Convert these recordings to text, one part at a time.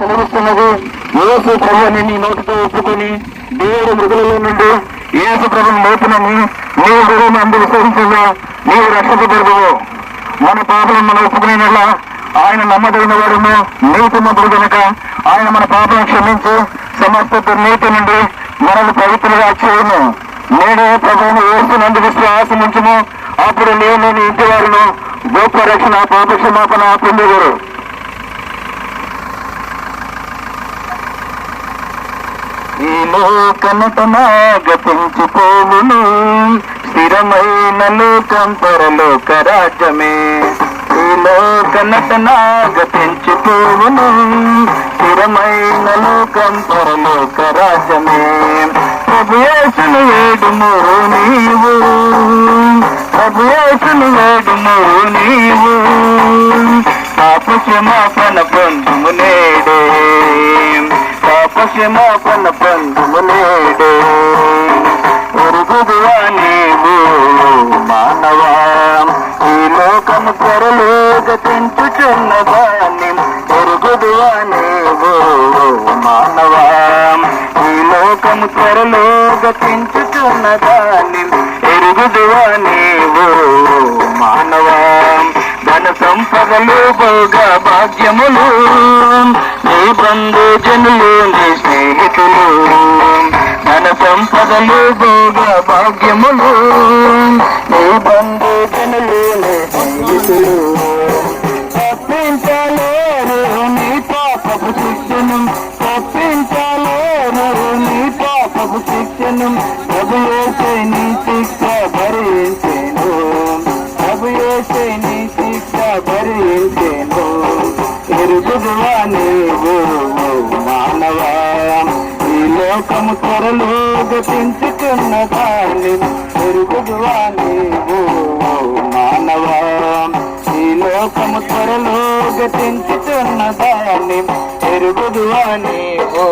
సెలవిస్తున్నది యేసు ప్రభుని నీ నోటితో ఒప్పుకొని దేవుడు మృగులలో నుండి యేసు ప్రభుని లేపునని నీవు గురువును అందు విశ్వసించగా నీవు రక్షించబడదు మన పాపలను మనం ఒప్పుకునేలా ఆయన నమ్మదగిన వాడును నీతి కనుక ఆయన మన పాపలను క్షమించి సమస్త నీతి నుండి మనల్ని పవిత్రులుగా చేయను నేను ప్రభువును వేస్తున్నందు విశ్వాసం ఉంచును అప్పుడు నేను ఇంటి వారిను గొప్ప రక్షణ పాప క్షమాపణ పొందేవారు ఈ లోకనటన గతించిపోవును స్థిరమైన లోకం పరలోక రాజ్యమే. ఈ లోకనటన గతించిపోవును స్థిరమైన లోకం పరలోక రాజ్యమే. ప్రభుయేసులు ఏడు వేడుము నీవు. ప్రభుయేసులు ఏడు వేడుము నీవు. పాప క్షమాపణ పొందుము నేడే. పాపక్షమాపణ పొందుము నేడే ఎరుగుదువా నీవు మానవా. ఈ లోకము త్వరలో గతించుచున్నదాన్ని ఎరుగుదువా నీవు మానవా. ఈ లోకము త్వరలో గతించుచున్నదాన్ని ఎరుగుదువా నీవు మానవా. సంపదలు భోగ భాగ్యములు. నీ బంధు జనులు నీ స్నేహితులు. ధన సంపదలు భోగ భాగ్యములు. నీ బంధు జనులు నీ స్నేహితులు. లోకము త్వరలో గతించుకున్న దాన్ని ఎరుగుదువా నీవు మానవా. ఈ లోకము త్వరలో గతించుతున్న దాన్ని ఎరుగుదువా నీవు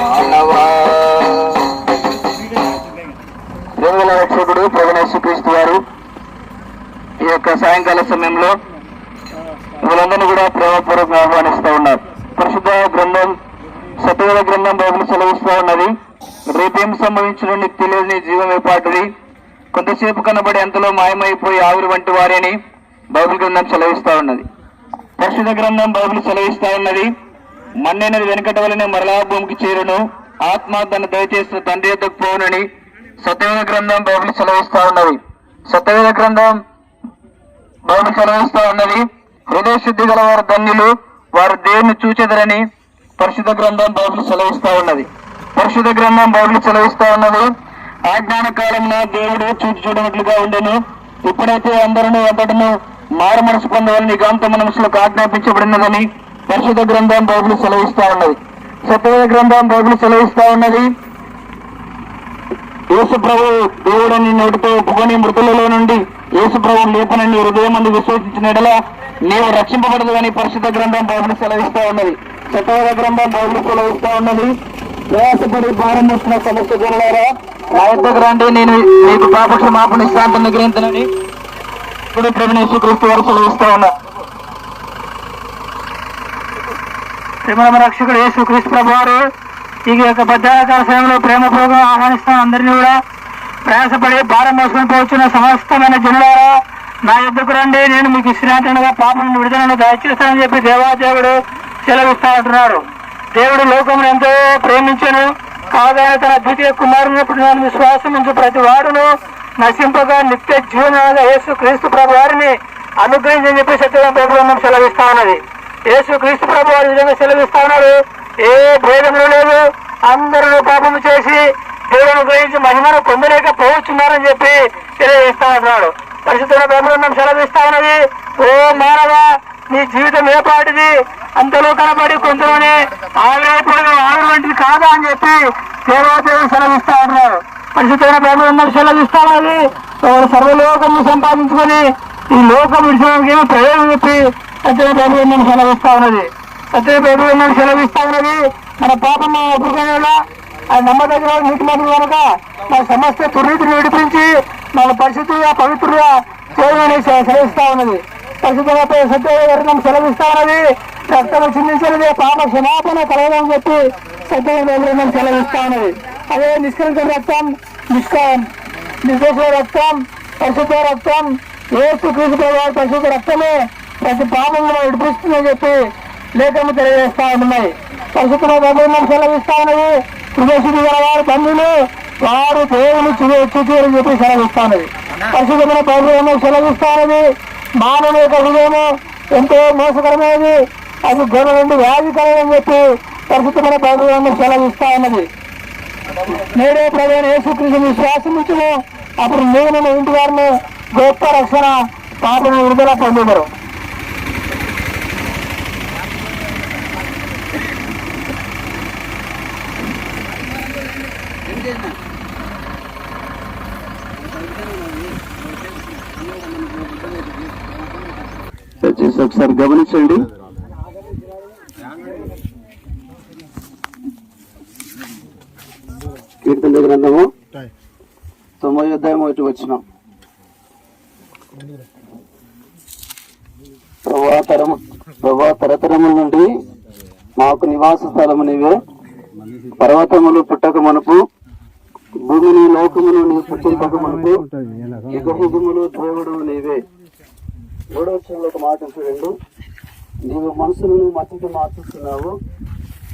మానవా. రంగుల రక్షకుడు ప్రవణేశ్వరీస్తు వారు ఈ యొక్క సాయంకాల సమయంలో వీళ్ళందరినీ కూడా ప్రేమపూర్వకంగా ఆహ్వానిస్తూ ఉన్నారు. సత్యవేద బృందం బైబుల్ సెలవుస్తూ ఉన్నది. రేపేం సంభవించిన నీకు తెలియని జీవం ఏపాటిది కొంతసేపు కనబడి ఎంతలో మాయమైపోయి ఆవిరి వంటి వారేని బైబిల్ గ్రంథం సెలవిస్తూ ఉన్నది. పరిశుద్ధ గ్రంథం బైబిల్ సెలవిస్తూ ఉన్నది. మన్నైనది వెనుకట వలనే మరలా భూమికి చేరును. ఆత్మ తన దయచేసిన తండ్రి యొద్దకు పోవునని సత్యవేద గ్రంథం బైబిల్ సెలవిస్తూ ఉన్నది. సత్యవేద గ్రంథం బైబిల్ సెలవిస్తూ ఉన్నది. హృదయ శుద్ధి గల వారు ధన్యులు. వారు దేవుని చూచెదరని పరిశుద్ధ గ్రంథం బైబిల్ సెలవిస్తూ ఉన్నది. పరిశుద్ధ గ్రంథం బైబిల్ సెలవిస్తూ ఉన్నది. ఆజ్ఞాన కాలంలో దేవుడు చూచి చూడనట్లుగా ఉండను. ఇప్పుడైతే అందరూ అంతటను మారు మనసు పొందవాలని నిగాంత మనసులకు ఆజ్ఞాపించబడినదని పరిశుద్ధ గ్రంథం బైబిల్ సెలవిస్తూ ఉన్నది. సత్యవేద గ్రంథం బైబిల్ సెలవిస్తూ ఉన్నది. యేసు ప్రభు దేవుడని నోటితో ఒప్పుకొని మృతులలో నుండి యేసు ప్రభు లేపనని హృదయం మంది విశ్వసించిన నీవు రక్షింపబడదు అని పరిశుద్ధ గ్రంథం బైబిల్ సెలవిస్తూ ఉన్నది. సత్యవేద గ్రంథం బైబిల్ వస్తూ ఉన్నది ప్రయాసపడి భారం మోసిన సమస్య జనులారా నా యొద్దకు రండి నేను మీకు పాప క్షమాపణ శాంతం గ్రహించనని ఇప్పుడు ప్రభునేశ్వ క్రీస్తు వరుసలు సెలవిస్తూ ఉన్నా శ్రీమరమ రక్షకుడు యేసు క్రీస్తు ప్రభు వారు ఈ యొక్క బద్ధాకాల సమయంలో ప్రేమపూర్వకంగా ఆహ్వానిస్తాం అందరినీ కూడా ప్రయాసపడి భారం మోసుకొని పోవచ్చున్న సమస్తమైన జనులారా నా యుద్ధకు రండి నేను మీకు విశ్రాంతిగా పాపం విడుదలను దయచేస్తానని చెప్పి దేవాదేవుడు సెలవిస్తా అంటున్నారు దేవుడు లోకమును ఎంతో ప్రేమించను. కాగా తన ద్వితీయ కుమారుని పుట్టిన విశ్వాసం ఉంచు ప్రతి వాడును. నశింపగా నిత్య జీవనంగా యేసు క్రీస్తు ప్రభు వారిని అనుగ్రహించని చెప్పి సత్యం ప్రభుత్వం సెలవిస్తా ఉన్నది. యేసు క్రీస్తు ప్రభు వారి విధంగా సెలవిస్తా ఉన్నారు ఏ భేదములు లేవు. అందరూ పాపము చేసి దేవుని గ్రహించి మహిమను పొందలేకపోతున్నారని చెప్పి తెలియజేస్తా ఉన్నాడు పరిశుద్ధ బ్రహ్మం సెలవిస్తా ఉన్నది. ఓ మానవ నీ జీవితం ఏ పాటిది? అంతలో కనబడి కొంతలోనే ఆవిరైపోయిన ఆవిరి వంటిది కాదా అని చెప్పి దేవాదేవుడు సెలవిస్తా ఉన్నారు. పరిశుద్ధమైన బ్రహ్మం సెలవిస్తా ఉన్నది సర్వలోకము సంపాదించుకొని ఈ లోకం విడిచడానికి ఏమో ప్రయోజనం చెప్పి సత్య ప్రభుత్వం సెలవిస్తా ఉన్నది. సత్య ప్రభుత్వం సెలవిస్తా ఉన్నది. మన పాపము ఒప్పుకునేలా ఆ నమ్మదగిన నీటి మంది కనుక మన సమస్య దుర్నీతిని విడిపించి మన పరిశుద్ధుగా పవిత్రుగా చేయమని సెలవిస్తా ఉన్నది. పరిశుద్ధంగా సత్యవర్ణం సెలవిస్తా ఉన్నది రక్తం చిందించినది పాప క్షమాపణ కలగదని చెప్పి సత్యం బైబిల్ సెలవిస్తా అదే నిష్కరించిన రక్తం నిష్కాం నిర్దేశ రక్తం పరిశుద్ధ రక్తం ఏసు క్రీస్తు పరిశుద్ధ రక్తమే ప్రతి పాపంలో విడిపిస్తుందని చెప్పి లేఖము తెలియజేస్తా ఉన్నాయి. పరిశుద్ధ వర్ణం సెలవిస్తా ఉన్నది హృదయశుద్ధి గల వారి బంధువులు వారు దేవుని చూచి అని చెప్పి సెలవిస్తానది. పరిశుద్ధమైన బైబిల్ సెలవిస్తానది. మానవ యొక్క హృదయము ఎంతో మోసకరమైనది. అది గొడవ నుండి వ్యాధికరమని చెప్పి పరిశుద్ధమైన బైబిల్ సెలవిస్తా ఉన్నది. నేడే ప్రధాన యేసుకృష్ణ విశ్వాసం అప్పుడు నేను ఇంటి వారిని గొప్ప రక్షణ పాపను విడుదల పొందుదరు. దయచేసి ఒకసారి గమనించండి. కీర్తన గ్రంథము తొంభై అధ్యాయం ఒకటి వచ్చినాం. ప్రభా తరము ప్రభా తరతరముల నుండి మాకు నివాస స్థలము నీవే. పర్వతములు పుట్టక మనపు భూమిని లోకమును నీ పుట్టింపక మనకు యుగములు దేవుడు నీవే. మూడో విషయంలో ఒక మాట చూడండి నీవు మనసులను మట్టికి మార్చుతున్నావు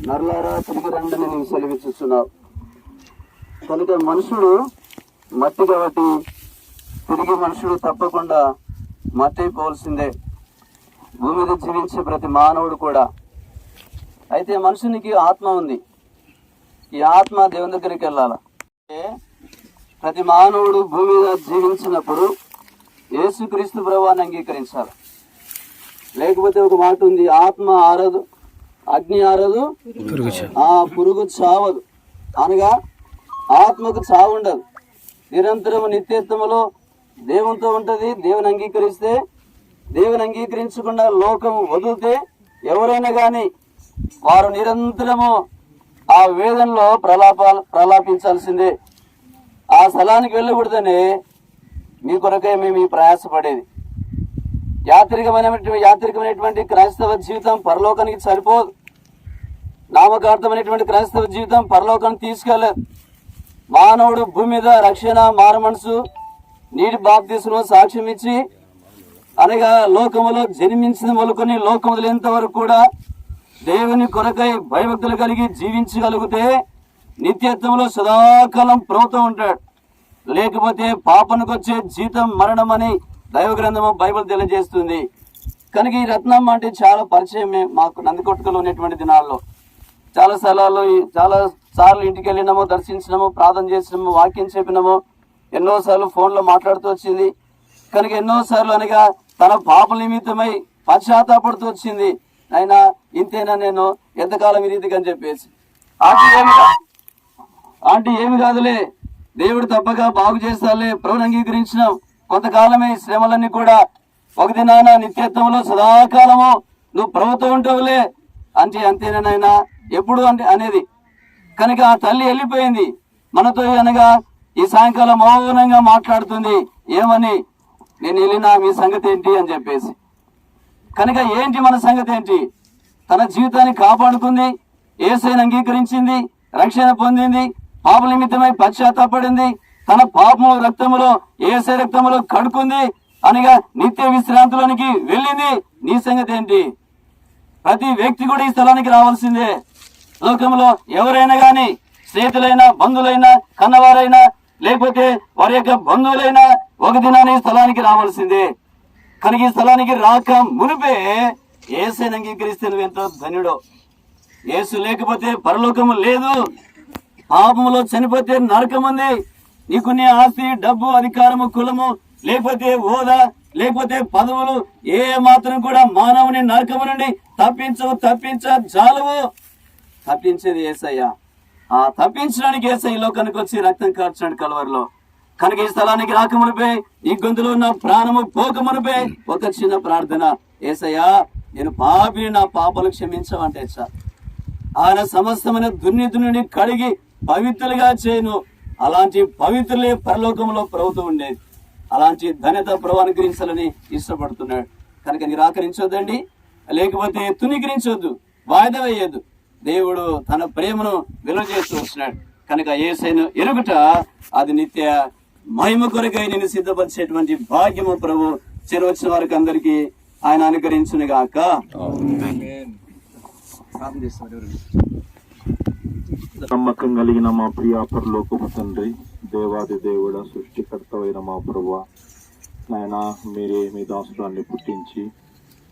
నర్లారా తిరిగి రండని నీవు సెలవిస్తున్నావు కనుక మనుషుడు మట్టి కాబట్టి తిరిగి మనుషుడు తప్పకుండా మట్టి అయిపోవలసిందే భూమి మీద జీవించే ప్రతి మానవుడు కూడా. అయితే మనుషునికి ఆత్మ ఉంది. ఈ ఆత్మ దేవుని దగ్గరికి వెళ్ళాలి? ప్రతి మానవుడు భూమి మీద జీవించినప్పుడు యేసుక్రీస్తు ప్రభావాన్ని అంగీకరించాలి. లేకపోతే ఒక మాట ఉంది ఆత్మ ఆరదు అగ్ని ఆరదు ఆ పురుగు చావదు. అనగా ఆత్మకు చావు ఉండదు. నిరంతరము నిత్యత్వములో దేవునితో ఉంటది దేవుని అంగీకరిస్తే దేవుని అంగీకరించకుండా లోకం వదిలితే ఎవరైనా కానీ వారు నిరంతరము ఆ వేదనలో ప్రలాప ప్రలాపించాల్సిందే. ఆ స్థలానికి వెళ్ళకూడదనే మీ కొరకే మేము ఈ ప్రయాసపడేది. యాత్రికమైనటువంటి యాత్రికమైనటువంటి క్రైస్తవ జీవితం పరలోకానికి సరిపోదు. నామకార్థమైనటువంటి క్రైస్తవ జీవితం పరలోకానికి తీసుకెళ్ళదు మానవుడు భూమి మీద రక్షణ మారమనసు నీటి బాప్తీసులో సాక్ష్యం ఇచ్చి అనగా లోకములో జన్మించిన మొలుకొని లోకము వదిలేంత వరకు కూడా దేవుని కొరకై భయభక్తులు కలిగి జీవించగలిగితే నిత్యత్వంలో సదాకాలం ప్రభుత్వం ఉంటాడు. లేకపోతే పాపనకు వచ్చే జీతం మరణం అని దైవ గ్రంథము బైబిల్ తెలియజేస్తుంది. కనుక ఈ రత్నం అంటే చాలా పరిచయమే మాకు నందికొట్టుకలో ఉన్నటువంటి దినాల్లో. చాలా స్థలాల్లో ఈ- చాలా సార్లు ఇంటికి వెళ్ళినాము దర్శించినాము ప్రార్థన చేసినాము వాక్యం చెప్పినాము ఎన్నోసార్లు ఫోన్లో మాట్లాడుతూ వచ్చింది. కనుక ఎన్నోసార్లు అనగా తన పాప నిమిత్తమై పశ్చాత్తాపడుతూ వచ్చింది. అయినా ఇంతేనా నేను? ఎంతకాలం ఇది అని చెప్పేసి. ఆంటీ ఏమి ఆంటీ ఏమి కాదులే. దేవుడు తప్పక బాగు చేస్తాలే ప్రభుని అంగీకరించినాం. కొంతకాలమే శ్రమలన్నీ కూడా ఒక దినాన నిత్యత్వంలో సదాకాలము నువ్వు ప్రభుత్వం ఉంటావులే. అంటే అంతేనానైనా ఎప్పుడు అంటే అనేది. కనుక ఆ తల్లి వెళ్ళిపోయింది. మనతో అనగా ఈ సాయంకాలం మౌనంగా మాట్లాడుతుంది. ఏమని? నేను వెళ్ళినా మీ సంగతి ఏంటి అని చెప్పేసి. కనుక ఏంటి మన సంగతి ఏంటి? తన జీవితాన్ని కాపాడుకుంది. ఏసైని అంగీకరించింది. రక్షణ పొందింది. పాప నిమిత్తమై పశ్చాత్తాపడింది. తన పాపము రక్తములో ఏసే రక్తములో కడుకుంది అనగా నిత్య విశ్రాంతిలోనికి వెళ్ళింది. నీ సంగతి ఏంటి? ప్రతి వ్యక్తి కూడా ఈ స్థలానికి రావాల్సిందే. లోకంలో ఎవరైనా గాని స్నేహితులైనా బంధువులైనా కన్నవారైనా లేకపోతే వారి యొక్క బంధువులైనా ఒక దినాన్ని ఈ స్థలానికి రావాల్సిందే. కనుక ఈ స్థలానికి రాక మునిపే ఏసైని అంగీకరిస్తే నువ్వెంతో ధన్యుడో ఏసు లేకపోతే పరలోకము లేదు. పాపములో చనిపోతే నరకం ఉంది నీ ఆస్తి డబ్బు అధికారము కులము లేకపోతే హోదా లేకపోతే పదవులు ఏ మాత్రం కూడా మానవుని నరకము నుండి తప్పించవు తప్పించ జాలవు. తప్పించేది ఏసయ్య. ఆ తప్పించడానికి ఏసయ్య లోకానికి వచ్చి రక్తం కార్చాడు కలవరిలో. కనుక ఈ స్థలానికి రాకమునిపై ఈ గొంతులో ఉన్న ప్రాణము పోకమునిపై ఒక చిన్న ప్రార్థన. ఏసయ్యా నేను పాపిని నా పాపలు క్షమించమంటే సార్ ఆయన సమస్తమైన దుర్నీతి నుండి కడిగి పవిత్రులుగా చేయను. అలాంటి పవిత్రులే పరలోకంలో ప్రభుత్వం ఉండేది. అలాంటి ధన్యత ప్రభు అనుగ్రహించాలని ఇష్టపడుతున్నాడు. కనుక నిరాకరించొద్దండి. లేకపోతే తునీకరించొద్దు వాయిదా వేయొద్దు. దేవుడు తన ప్రేమను విలువ చేస్తూ వస్తున్నాడు కనుక ఏసైను ఎరుగుట అది నిత్య మహిమ కొరకై నేను సిద్ధపరిచేటువంటి భాగ్యము ప్రభు. చెరవచ్చిన వారికి అందరికీ ఆయన అనుకరించును గాక ప్రార్థన చేస్తారు ఎవరు? నమ్మకం కలిగిన మా ప్రియాపరలోకపు తండ్రి దేవాది దేవుడ సృష్టికర్తవైన మా ప్రభు నాయన మీరే మీ దాసురాన్ని పుట్టించి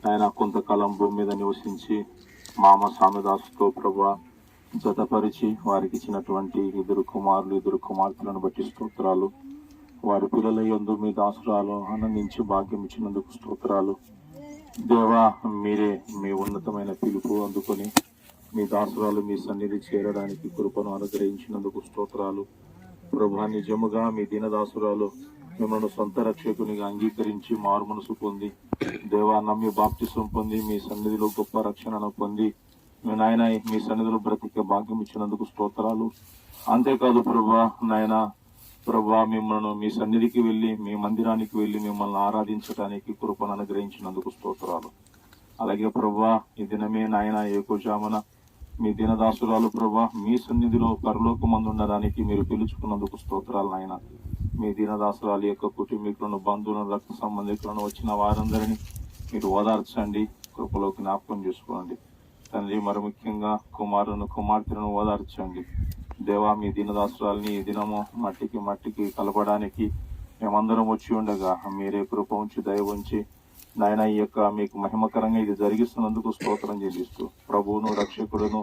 ఆయన కొంతకాలం భూమి మీద నివసించి మామ సామిదాసుతో ప్రభా జతపరిచి వారికి ఇచ్చినటువంటి ఇద్దరు కుమారులు ఇద్దరు కుమార్తెలను బట్టి స్తోత్రాలు. వారి పిల్లల ఎందు మీ దాసురాలు ఆనందించి భాగ్యం ఇచ్చినందుకు స్తోత్రాలు. దేవా మీరే మీ ఉన్నతమైన పిలుపు అందుకొని మీ దాసురాలు మీ సన్నిధి చేరడానికి కృపను అనుగ్రహించినందుకు స్తోత్రాలు. ప్రభా నిజముగా మీ దీనదాసురాలు మిమ్మల్ని సొంత రక్షకునిగా అంగీకరించి మారు మనసు పొంది దేవా నమ్మి బాప్తిసం పొంది మీ సన్నిధిలో గొప్ప రక్షణను పొంది మీ నాయన మీ సన్నిధిలో బ్రతికే భాగ్యం ఇచ్చినందుకు స్తోత్రాలు. అంతేకాదు ప్రభా నాయన ప్రభా మిమ్మల్ని మీ సన్నిధికి వెళ్ళి మీ మందిరానికి వెళ్ళి మిమ్మల్ని ఆరాధించడానికి కృపను అనుగ్రహించినందుకు స్తోత్రాలు. అలాగే ప్రభా ఈ దినమే నాయన ఏకోజామన మీ దినదాసురాలు ప్రభా మీ సన్నిధిలో పరలోకమందు ఉండడానికి మీరు పిలుచుకున్నందుకు స్తోత్రాలు నాయన. మీ దీనదాసురాలు యొక్క కుటుంబీకులను బంధువులను రక్త సంబంధికులను వచ్చిన వారందరినీ మీరు ఓదార్చండి కృపలో జ్ఞాపకం చేసుకోండి. తండ్రి మరి ముఖ్యంగా కుమారులను కుమార్తెలను ఓదార్చండి. దేవా మీ దీనదాసురాల్ని ఈ దినము మట్టికి మట్టికి కలపడానికి మేమందరం వచ్చి ఉండగా మీరే కృప ఉంచి దయ ఉంచి నాయన ఈ యొక్క మీకు మహిమకరంగా ఇది జరిగిస్తున్నందుకు స్తోత్రం చెల్లిస్తూ ప్రభువును రక్షకుడును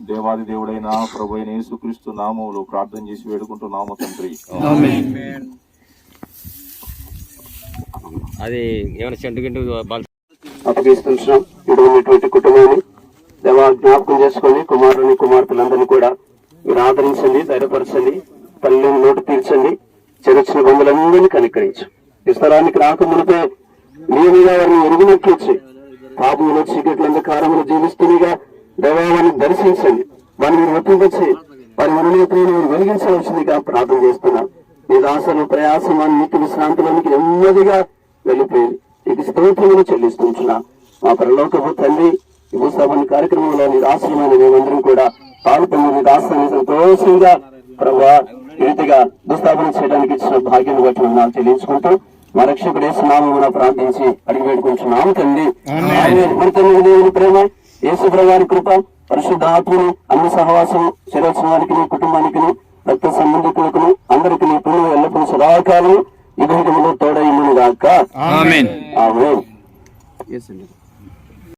దేవాది దేవుడైన ప్రభు అయిన యేసుక్రీస్తు నామములు ప్రార్థన చేసి వేడుకుంటున్నాము తండ్రి. అది ఏమైనా చెంటు గింటు అప్పగిస్తున్నాం ఉన్నటువంటి కుటుంబాన్ని దేవా జ్ఞాపకం చేసుకొని కుమారుని కుమార్తెలందరినీ కూడా మీరు ఆదరించండి ధైర్యపరచండి తల్లిని నోటు తీర్చండి చెరొచ్చిన బంధువులందరినీ కనికరించు. ఈ స్థలానికి రాకమునిపే నీవుగా వారిని ఎరుగునట్లొచ్చి పాపములో చీకట్ల అంధకారములు జీవిస్తుండగా దేవాన్ని దర్శించండి. వారిని మీరు ఒప్పించి వారి మననేతలను మీరు వెలిగించవలసిందిగా ప్రార్థన చేస్తున్నాం. మీ దాసను ప్రయాసం నీటి విశ్రాంతిలోనికి నెమ్మదిగా వెళ్ళిపోయింది ఇది స్తోత్రములు చెల్లిస్తున్నా మా పరలోకపు తండ్రి ఈ భూస్థాపన కార్యక్రమంలో నీ రాష్ట్రమైన మేమందరం కూడా పాల్పొంది నీ రాష్ట్రాన్ని సంతోషంగా ప్రభా రీతిగా భూస్థాపన చేయడానికి ఇచ్చిన భాగ్యం బట్టి నాకు చెల్లించుకుంటూ మా రక్షకుడే స్నామమున ప్రార్థించి అడిగి పెట్టుకుంటున్నాము తండ్రి. ఆమేన్. మరి తండ్రి దేవుని ప్రేమ యేసు వారి కృప పరిశుద్ధ ఆత్మను అన్ని సహవాసం శిరోత్సవానికి కుటుంబానికి రక్త సంబంధికులకు అందరికి నీ పుణ్యం ఎల్లప్పుడూ సదాకాలం యుగములో తోడైమును గాక ఆమేన్. ఆమేన్. Yes, అండి